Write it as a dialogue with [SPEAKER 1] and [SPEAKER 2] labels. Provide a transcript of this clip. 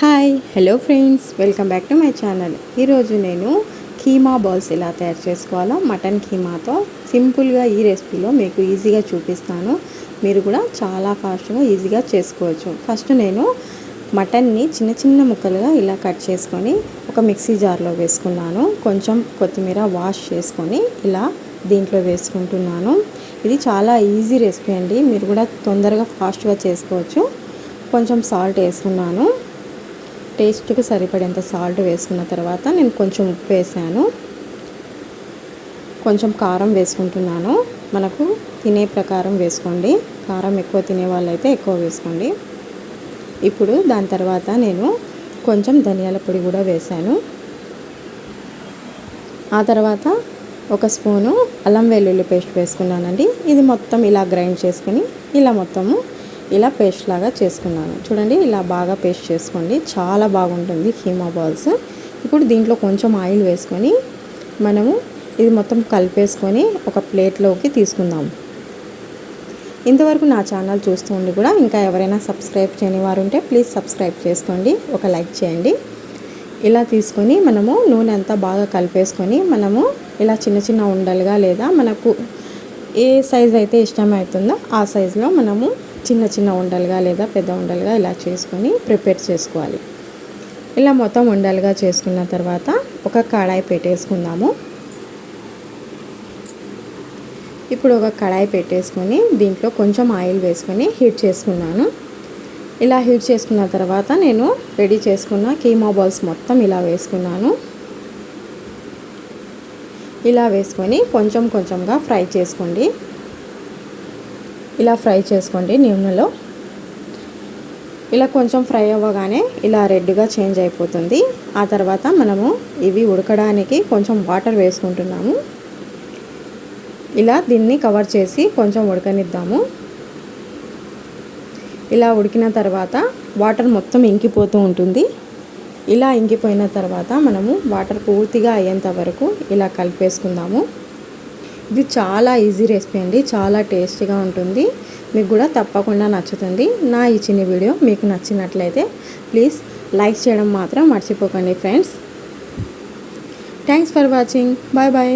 [SPEAKER 1] Hi hello friends welcome back to my channel. ఈరోజు నేను keema balls ఎలా తయారు చేసుకోవాలో మటన్ కీమాతో సింపుల్గా ఈ రెసిపీలో మీకు ఈజీగా చూపిస్తాను. మీరు కూడా చాలా ఫాస్ట్గా ఈజీగా చేసుకోవచ్చు. ఫస్ట్ నేను మటన్ని చిన్న చిన్న ముక్కలుగా ఇలా కట్ చేసుకొని ఒక మిక్సీ జార్లో వేసుకున్నాను. కొంచెం కొత్తిమీర వాష్ చేసుకొని ఇలా దీంట్లో వేసుకుంటున్నాను. ఇది చాలా ఈజీ రెసిపీ అండి. మీరు కూడా తొందరగా ఫాస్ట్గా చేసుకోవచ్చు. కొంచెం సాల్ట్ వేసుకున్నాను. టేస్ట్కి సరిపడేంత సాల్ట్ వేసుకున్న తర్వాత నేను కొంచెం ఉప్పు వేసాను. కొంచెం కారం వేసుకుంటున్నాను. మనకు తినే ప్రకారం వేసుకోండి. కారం ఎక్కువ తినే వాళ్ళైతే ఎక్కువ వేసుకోండి. ఇప్పుడు దాని తర్వాత నేను కొంచెం ధనియాల పొడి కూడా వేసాను. ఆ తర్వాత ఒక స్పూను అల్లం వెల్లుల్లి పేస్ట్ వేసుకున్నానండి. ఇది మొత్తం ఇలా గ్రైండ్ చేసుకుని ఇలా మొత్తము ఇలా పేస్ట్ లాగా చేసుకున్నాను. చూడండి ఇలా బాగా పేస్ట్ చేసుకోండి. చాలా బాగుంటుంది కీమా బాల్స్. ఇప్పుడు దీంట్లో కొంచెం ఆయిల్ వేసుకొని మనము ఇది మొత్తం కలిపేసుకొని ఒక ప్లేట్లోకి తీసుకుందాం. ఇంతవరకు నా ఛానల్ చూస్తూ ఉండి కూడా ఇంకా ఎవరైనా సబ్స్క్రైబ్ చేయని వారు ఉంటే ప్లీజ్ సబ్స్క్రైబ్ చేసుకోండి. ఒక లైక్ చేయండి. ఇలా తీసుకొని మనము నూనె అంతా బాగా కలిపేసుకొని మనము ఇలా చిన్న చిన్న ఉండలుగా లేదా మనకు ఏ సైజ్ అయితే ఇష్టమవుతుందో ఆ సైజులో మనము చిన్న చిన్న ఉండలుగా లేదా పెద్ద ఉండలుగా ఇలా చేసుకొని ప్రిపేర్ చేసుకోవాలి. ఇలా మొత్తం ఉండలుగా చేసుకున్న తర్వాత ఒక కడాయి పెట్టేసుకుందాము. ఇప్పుడు ఒక కడాయి పెట్టేసుకొని దీంట్లో కొంచెం ఆయిల్ వేసుకొని హీట్ చేసుకున్నాను. ఇలా హీట్ చేసుకున్న తర్వాత నేను రెడీ చేసుకున్న కీమా బాల్స్ మొత్తం ఇలా వేసుకున్నాను. ఇలా వేసుకొని కొంచెం కొంచెంగా ఫ్రై చేసుకోండి. ఇలా ఫ్రై చేసుకోండి నూనెలో. ఇలా కొంచెం ఫ్రై అవ్వగానే ఇలా రెడ్గా చేంజ్ అయిపోతుంది. ఆ తర్వాత మనము ఇవి ఉడకడానికి కొంచెం వాటర్ వేసుకుంటున్నాము. ఇలా దీన్ని కవర్ చేసి కొంచెం ఉడకనిద్దాము. ఇలా ఉడికిన తర్వాత వాటర్ మొత్తం ఇంకిపోతూ ఉంటుంది. ఇలా ఇంకిపోయిన తర్వాత మనము వాటర్ పూర్తిగా అయ్యేంత వరకు ఇలా కలిపేసుకుందాము. ఇది చాలా ఈజీ రెసిపీ అండి చాలా టేస్టీగా ఉంటుంది మీకు కూడా తప్పకుండా నచ్చుతుంది. నా ఈ చిన్న వీడియో మీకు నచ్చినట్లయితే ప్లీజ్ లైక్ చేయడం మాత్రం మర్చిపోకండి friends. Thanks for watching bye bye